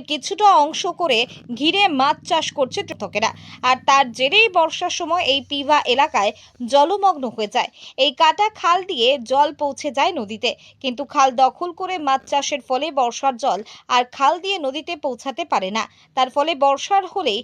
কিছুটা অংশ করে ঘিরে মাছ চাষ করছে কৃষকেরা আর তার জেরেই বর্ষার সময় এই পিভা এলাকায় জলমগ্ন হয়ে যায়। এই কাটা খাল দিয়ে জল পৌঁছে যায় নদীতে। কিন্তু খাল দখল করে মাছ চাষের ফলে বর্ষার জল আর খাল দিয়ে নদীতে পৌঁছাতে পারে না। তার ফলে বর্ষার হলেই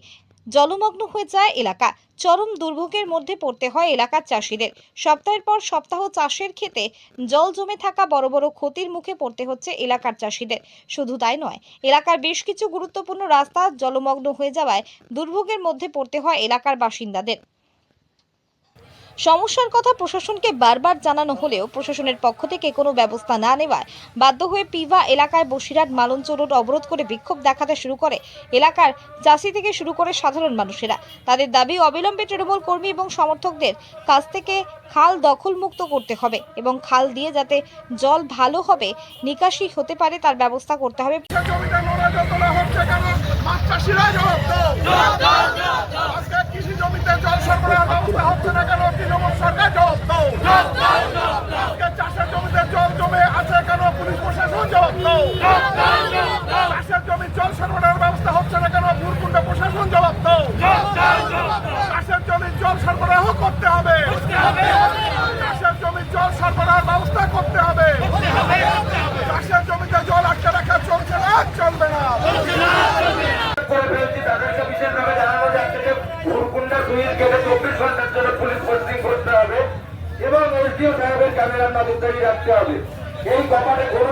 জলমগ্ন হয়ে যায় এলাকা। চরম দুর্ভোগের মধ্যে পড়তে হয় এলাকার চাষিদের। সপ্তাহের পর সপ্তাহ চাষের ক্ষেতে জল জমে থাকা বড় বড় ক্ষতির মুখে পড়তে হচ্ছে এলাকার চাষিদের। শুধু তাই নয়, এলাকার বেশ কিছু গুরুত্বপূর্ণ রাস্তা জলমগ্ন হয়ে যাওয়ায় দুর্ভোগের মধ্যে পড়তে হয় এলাকার বাসিন্দাদের। সমস্যার কথা প্রশাসনকে বারবার জানানো হলেও প্রশাসনের পক্ষ থেকে কোনো ব্যবস্থা না নেওয়ায় বাধ্য হয়ে পিভা এলাকায় বসিরহাট মালঞ্চ রোড অবরোধ করে বিক্ষোভ দেখাতে শুরু করে এলাকার চাষি থেকে শুরু করে সাধারণ মানুষেরা। তাদের দাবি, অবিলম্বে তৃণমূল কর্মী এবং সমর্থকদের কাছ থেকে খাল দখলমুক্ত করতে হবে এবং খাল দিয়ে যাতে জল ভালো হবে, নিকাশি হতে পারে তার ব্যবস্থা করতে হবে। জল সরবরাহ ব্যবস্থা হচ্ছে না কেন তৃণমূল সরকার জবাব দাও আজকে চাষের জমিতে জল জমে আছে কেন পুলিশ প্রশাসন জবাব দাও চাষের জল সরবরাহের ব্যবস্থা হচ্ছে না কেন? ভুরকুণ্ড প্রশাসন জল সরবরাহ করতে হবে। জল সরবরাহের ব্যবস্থা করতে হবে। চাষের জমিতে জল আটকে চলছে না চলবে না। চব্বিশ পুলিশ পোস্টিং করতে হবে এবং এসডিও সাহেবের ক্যামেরার নজরদারি রাখতে হবে। এই ব্যাপারে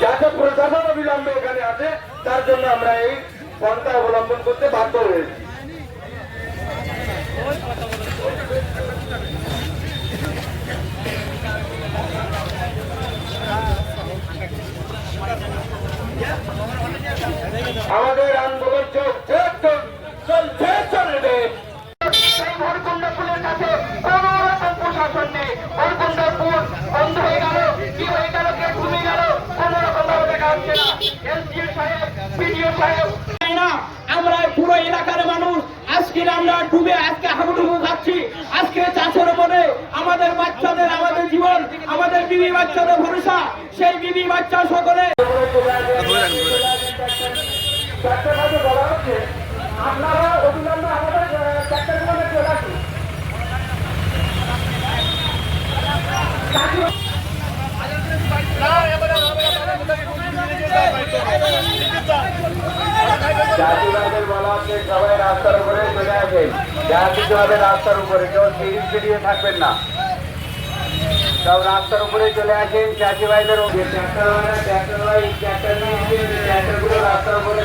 যাতে প্রশাসন অবিলম্বে এখানে আছে তার জন্য আমরা এই পন্থা অবলম্বন করতে বাধ্য হয়েছি আমাদের আন্দোলন চলছে চল- চলছে চলবে এই ভরকুন্ডা পুলের কাছে কোন রকম প্রশাসন নেই ভরকুন্ডা পুল বন্ধ হয়ে গেল কি হয়ে গেল কে ঘুমে গেল কোন রকম ভাবে দেখা যাচ্ছে না এসডিও সাহেব পিডিও সাহেব চাই না আমরা পুরো এলাকার মানুষ, আজকে আমরা ডুবে, আজকে হাবুডুবু খাচ্ছি, আজকে চাষের উপরে আমাদের বাচ্চাদের, আমাদের জীবন, আমাদের বিবি বাচ্চাদের ভরসা, সেই বিবি বাচ্চা সকলে। আপনারা অবিলম্বে আমাদের চলে আসুন। জাতিবাদের বলা হচ্ছে সবাই রাস্তার উপরে চলে আসেন। হবে রাস্তার উপরে কেউ সিরিজ ফিরিয়ে থাকবেন না। সব রাস্তার উপরে চলে আসেন চাষি ভাইদের ট্র্যাক্টর ট্র্যাক্টর ভাই রাস্তার উপরে